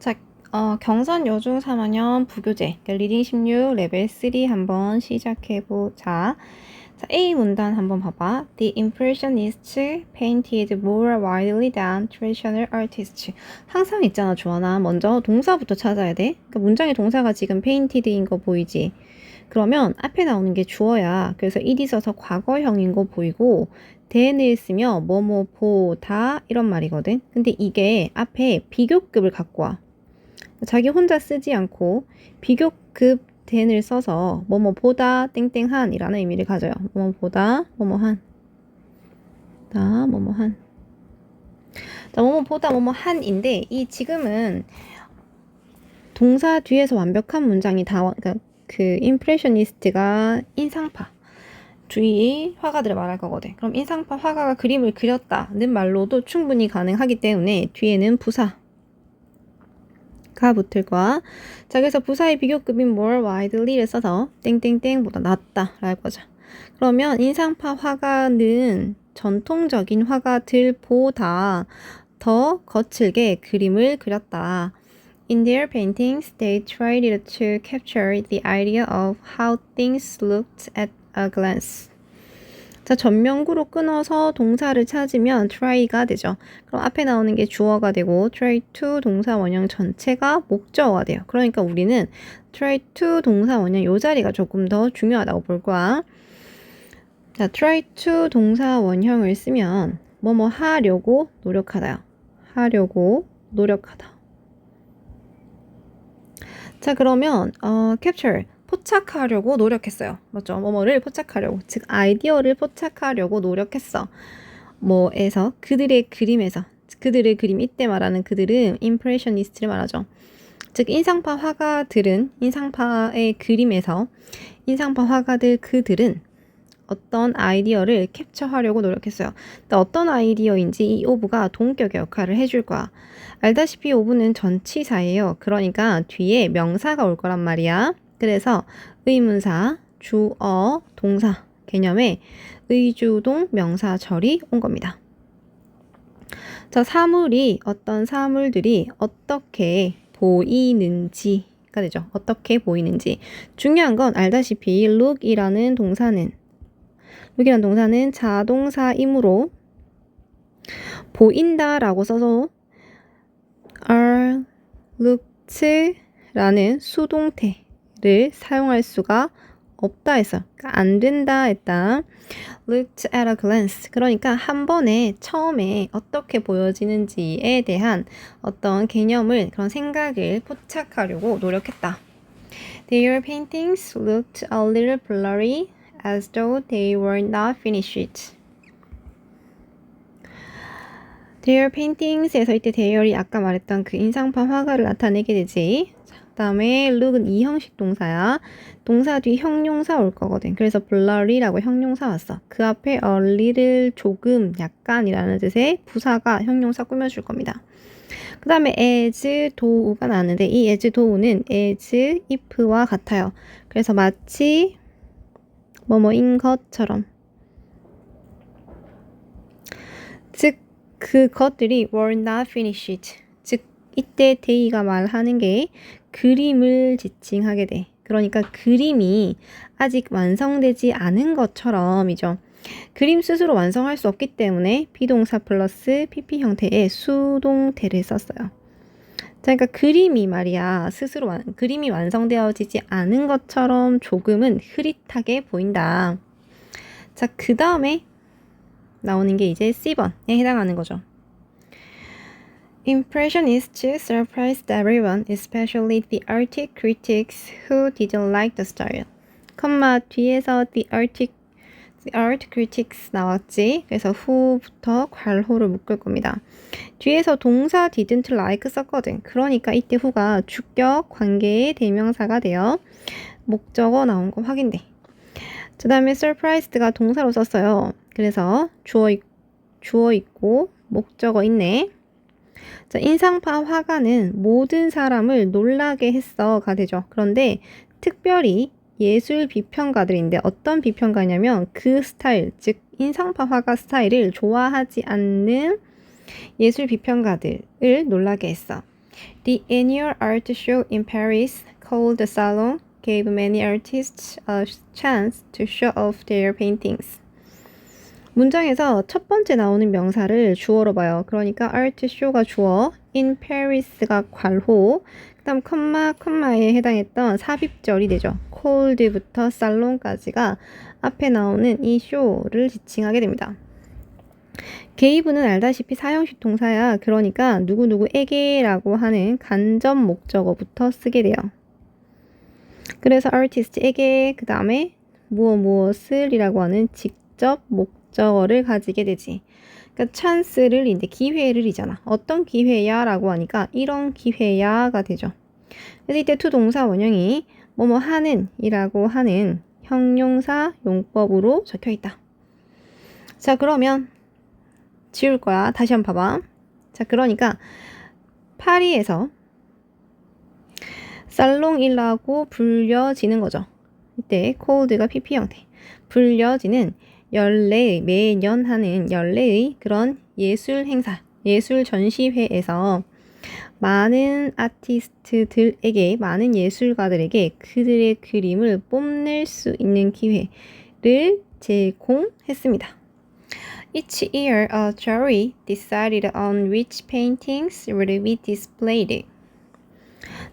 자, 어, 경선 여중 3학년 부교재 그러니까 리딩 16 레벨 3 한번 시작해 보자. 자, A 문단 한번 봐봐. The impressionists painted more widely than traditional artists. 항상 있잖아, 주원아. 먼저 동사부터 찾아야 돼. 그러니까 문장의 동사가 지금 painted인 거 보이지? 그러면 앞에 나오는 게 주어야. 그래서 ed 써서 과거형인 거 보이고 then을 쓰면 뭐뭐 보다 이런 말이거든. 근데 이게 앞에 비교급을 갖고 와. 자기 혼자 쓰지 않고 비교급 then을 써서 뭐뭐 보다 땡땡한이라는 의미를 가져요. 뭐뭐 보다 뭐뭐한 다 뭐뭐한 자 뭐뭐 보다 뭐뭐 한인데 이 지금은 동사 뒤에서 완벽한 문장이 다 와- 그러니까 그 임프레셔니스트가 인상파 주위 화가들을 말할 거거든. 그럼 인상파 화가가 그림을 그렸다는 말로도 충분히 가능하기 때문에 뒤에는 부사 가 붙을 거야. 자, 그래서 부사의 비교급인 more widely를 써서 땡땡땡보다 낫다라고 거죠. 그러면 인상파 화가는 전통적인 화가들보다 더 거칠게 그림을 그렸다. In their paintings, they tried to capture the idea of how things looked at a glance. 자, 전명구로 끊어서 동사를 찾으면 try가 되죠. 그럼 앞에 나오는 게 주어가 되고 try to 동사 원형 전체가 목적어가 돼요. 그러니까 우리는 try to 동사 원형 요 자리가 조금 더 중요하다고 볼 거야. 자, try to 동사 원형을 쓰면 뭐뭐 하려고 노력하다요. 하려고 노력하다. 자, 그러면 어, capture 포착하려고 노력했어요. 맞죠? 뭐뭐를 포착하려고. 즉 아이디어를 포착하려고 노력했어. 뭐에서 그들의 그림에서 그들의 그림 이때 말하는 그들은 임프레셔니스트를 말하죠. 즉 인상파 화가들은 인상파의 그림에서 인상파 화가들 그들은 어떤 아이디어를 캡처하려고 노력했어요. 어떤 아이디어인지 이 오브가 동격의 역할을 해줄 거야. 알다시피 오브는 전치사예요. 그러니까 뒤에 명사가 올 거란 말이야. 그래서 의문사, 주어, 동사 개념에 의주동 명사절이 온 겁니다. 자, 사물이 어떤 사물들이 어떻게 보이는지가 되죠. 어떻게 보이는지. 중요한 건 알다시피 look이라는 동사는 look이라는 동사는 자동사이므로 보인다라고 써서 are looked라는 수동태 를 사용할 수가 없다 했어. 그러니까 안 된다 했다. looked at a glance. 그러니까 한 번에 처음에 어떻게 보여지는지에 대한 어떤 개념을 그런 생각을 포착하려고 노력했다. Their paintings looked a little blurry as though they were not finished. Their paintings에서 이때 대열이 아까 말했던 그 인상파 화가를 나타내게 되지. 그 다음에 look은 이 형식 동사야. 동사 뒤 형용사 올 거거든. 그래서 blurry라고 형용사 왔어. 그 앞에 a little 조금 약간이라는 뜻의 부사가 형용사 꾸며줄 겁니다. 그 다음에 as, do가 나왔는데 이 as, do는 as, if와 같아요. 그래서 마치 뭐뭐인 것처럼 즉 그것들이 were not finished. 즉 이때 데이가 말하는 게 그림을 지칭하게 돼. 그러니까 그림이 아직 완성되지 않은 것처럼이죠. 그림 스스로 완성할 수 없기 때문에 비동사 플러스 pp 형태의 수동태를 썼어요. 자, 그러니까 그림이 말이야 스스로 완, 그림이 완성되어지지 않은 것처럼 조금은 흐릿하게 보인다. 자, 그 다음에 나오는 게 이제 C번에 해당하는 거죠. Impressionists surprised everyone, especially the art critics who didn't like the style. 컴마 뒤에서 the art, the art critics 나왔지. 그래서 who부터 괄호를 묶을 겁니다. 뒤에서 동사 didn't like 썼거든. 그러니까 이때 who가 주격 관계의 대명사가 되어 목적어 나온 거 확인돼. 그 다음에 surprised가 동사로 썼어요. 그래서 주어, 있, 주어 있고 목적어 있네. 자, 인상파 화가는 모든 사람을 놀라게 했어가 되죠. 그런데 특별히 예술 비평가들인데 어떤 비평가냐면 그 스타일, 즉 인상파 화가 스타일을 좋아하지 않는 예술 비평가들을 놀라게 했어. The annual art show in Paris, called the Salon, gave many artists a chance to show off their paintings. 문장에서 첫 번째 나오는 명사를 주어로 봐요. 그러니까 show가 주어, in Paris가 괄호, 그다음 컴마 컴마에 해당했던 삽입절이 되죠. cold부터 살롱까지가 앞에 나오는 이 쇼를 지칭하게 됩니다. 게이브는 알다시피 사형식 동사야. 그러니까 누구누구에게라고 하는 간접 목적어부터 쓰게 돼요. 그래서 artist에게 그 다음에 무엇 무엇을이라고 하는 직접 목 적어를 가지게 되지. 그러니까 찬스를 이제 기회를이잖아. 어떤 기회야라고 하니까 이런 기회야가 되죠. 그래서 이때 투 동사 원형이 뭐뭐 하는이라고 하는 형용사 용법으로 적혀 있다. 자 그러면 지울 거야. 다시 한번 봐봐. 자 그러니까 파리에서 살롱이라고 불려지는 거죠. 이때 코드가 PP 형태. 불려지는 연례의 매년 하는 연례의 그런 예술 행사, 예술 전시회에서 많은 아티스트들에게, 많은 예술가들에게 그들의 그림을 뽐낼 수 있는 기회를 제공했습니다. Each year, a jury decided on which paintings would be displayed.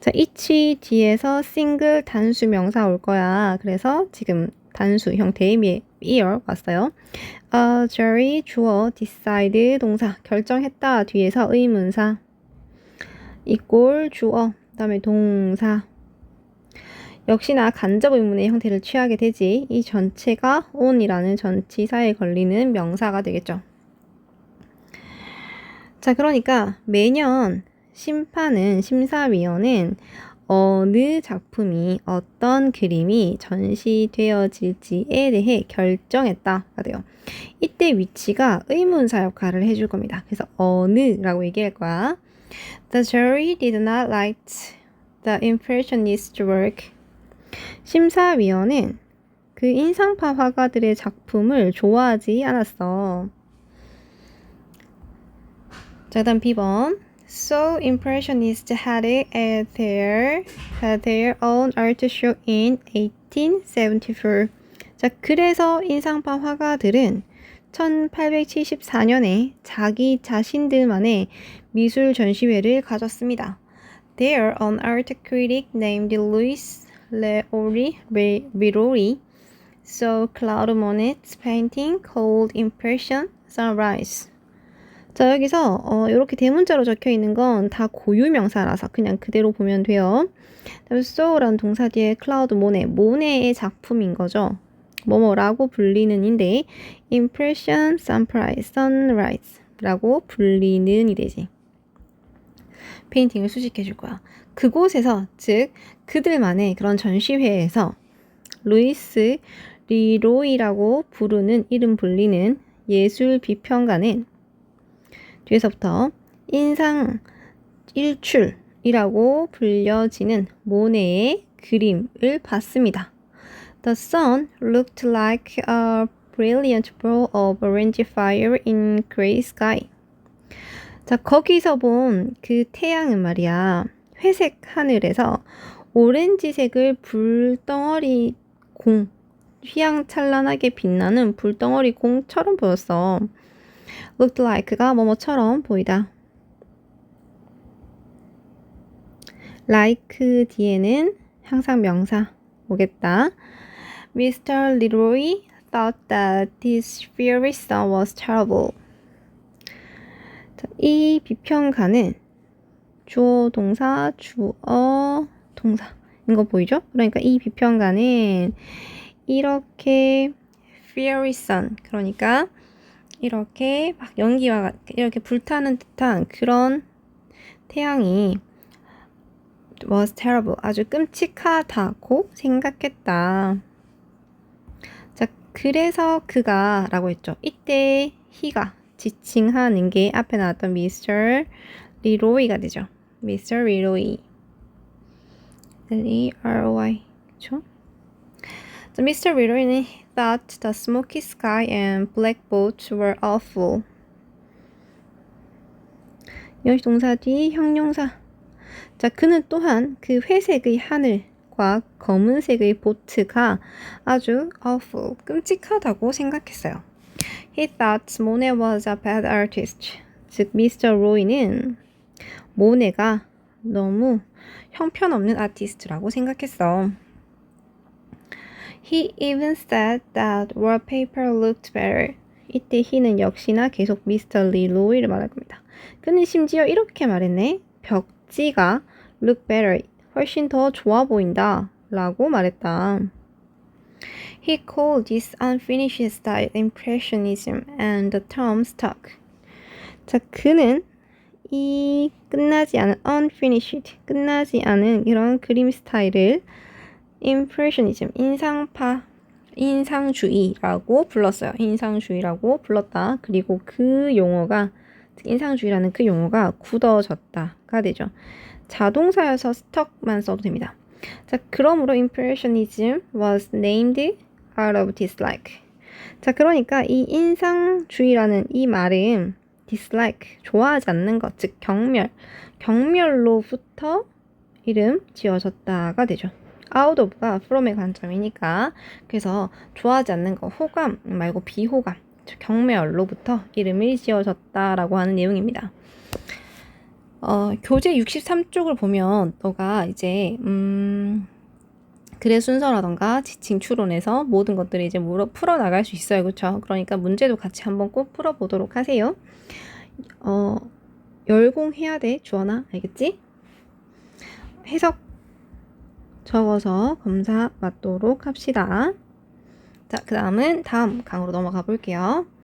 자, each 뒤에서 싱글 단수 명사 올 거야. 그래서 지금 단수 형태의 year 왔어요. A jury 주어 decide 동사 결정했다 뒤에서 의문사 이꼴 주어 그다음에 동사 역시나 간접 의문의 형태를 취하게 되지 이 전체가 on이라는 전치사에 걸리는 명사가 되겠죠. 자, 그러니까 매년 심판은 심사위원은 어느 작품이 어떤 그림이 전시되어질지에 대해 결정했다가 돼요. 이때 위치가 의문사 역할을 해줄 겁니다. 그래서 어느라고 얘기할 거야. The jury did not like the impressionist work. 심사위원은 그 인상파 화가들의 작품을 좋아하지 않았어. 자, 다음 B번. So impressionists had it at their had their own art show in 1874. 자, 그래서 인상파 화가들은 1874년에 자기 자신들만의 미술 전시회를 가졌습니다. There, an art critic named Louis Leori Virori saw Claude Monet's painting called Impression Sunrise. 자, 여기서 어, 이렇게 대문자로 적혀 있는 건 다 고유 명사라서 그냥 그대로 보면 돼요. so라는 동사 뒤에 클라우드 모네, 모네의 작품인 거죠. 뭐뭐라고 불리는 인데 impression, sunrise, sunrise라고 불리는 이 되지. 페인팅을 수식해 줄 거야. 그곳에서 즉 그들만의 그런 전시회에서 루이스 리로이라고 부르는 이름 불리는 예술 비평가는 뒤에서부터 인상 일출이라고 불려지는 모네의 그림을 봤습니다. The sun looked like a brilliant ball of orange fire in gray sky. 자, 거기서 본 그 태양은 말이야. 회색 하늘에서 오렌지색을 불덩어리 공, 휘황찬란하게 빛나는 불덩어리 공처럼 보였어. Looked like가 뭐뭐처럼 보이다. like 뒤에는 항상 명사 오겠다. Mr. Leroy thought that this fiery sun was terrible. 자, 이 비평가는 주어 동사 주어 동사 이거 보이죠? 그러니까 이 비평가는 이렇게 fiery sun 그러니까 이렇게 막 연기와 이렇게 불타는 듯한 그런 태양이 was terrible 아주 끔찍하다고 생각했다. 자, 그래서 그가 라고 했죠. 이때 he가 지칭하는 게 앞에 나왔던 Mr. 리로이가 되죠. Mr. 리로이. L-E-R-O-I. 그쵸? So Mr. 리로이는 thought the smoky sky and black boats were awful. 이것이 동사 뒤 형용사 자, 그는 또한 그 회색의 하늘과 검은색의 보트가 아주 awful, 끔찍하다고 생각했어요. He thought Monet was a bad artist. 즉, 미스터 로이는 모네가 너무 형편없는 아티스트라고 생각했어. He even said that wallpaper looked better. 이때 he는 역시나 계속 미스터 리 로이를 말할 겁니다. 그는 심지어 이렇게 말했네. 벽지가 look better. 훨씬 더 좋아 보인다. 라고 말했다. He called this unfinished style impressionism and the term stuck. 자, 그는 이 끝나지 않은 unfinished, 끝나지 않은 이런 그림 스타일을 impressionism, 인상파, 인상주의라고 불렀어요. 인상주의라고 불렀다. 그리고 그 용어가 인상주의라는 그 용어가 굳어졌다가 되죠. 자동사여서 stuck만 써도 됩니다. 자, 그러므로 impressionism was named out of dislike. 자, 그러니까 이 인상주의라는 이 말은 dislike, 좋아하지 않는 것, 즉 경멸, 경멸로부터 이름 지어졌다가 되죠. Out of가 from의 관점이니까 그래서 좋아하지 않는 거, 호감 말고 비호감, 즉 경멸로부터 이름이 지어졌다라고 하는 내용입니다. 어, 교재 63쪽을 보면 너가 이제 음, 글의 순서라던가 지칭 추론에서 모든 것들을 이제 물어 풀어 나갈 수 있어요. 그렇죠? 그러니까 문제도 같이 한번 꼭 풀어 보도록 하세요. 어, 열공해야 돼. 주원아. 알겠지? 해석 적어서 검사 맞도록 합시다. 자, 그 다음은 다음 강으로 넘어가 볼게요.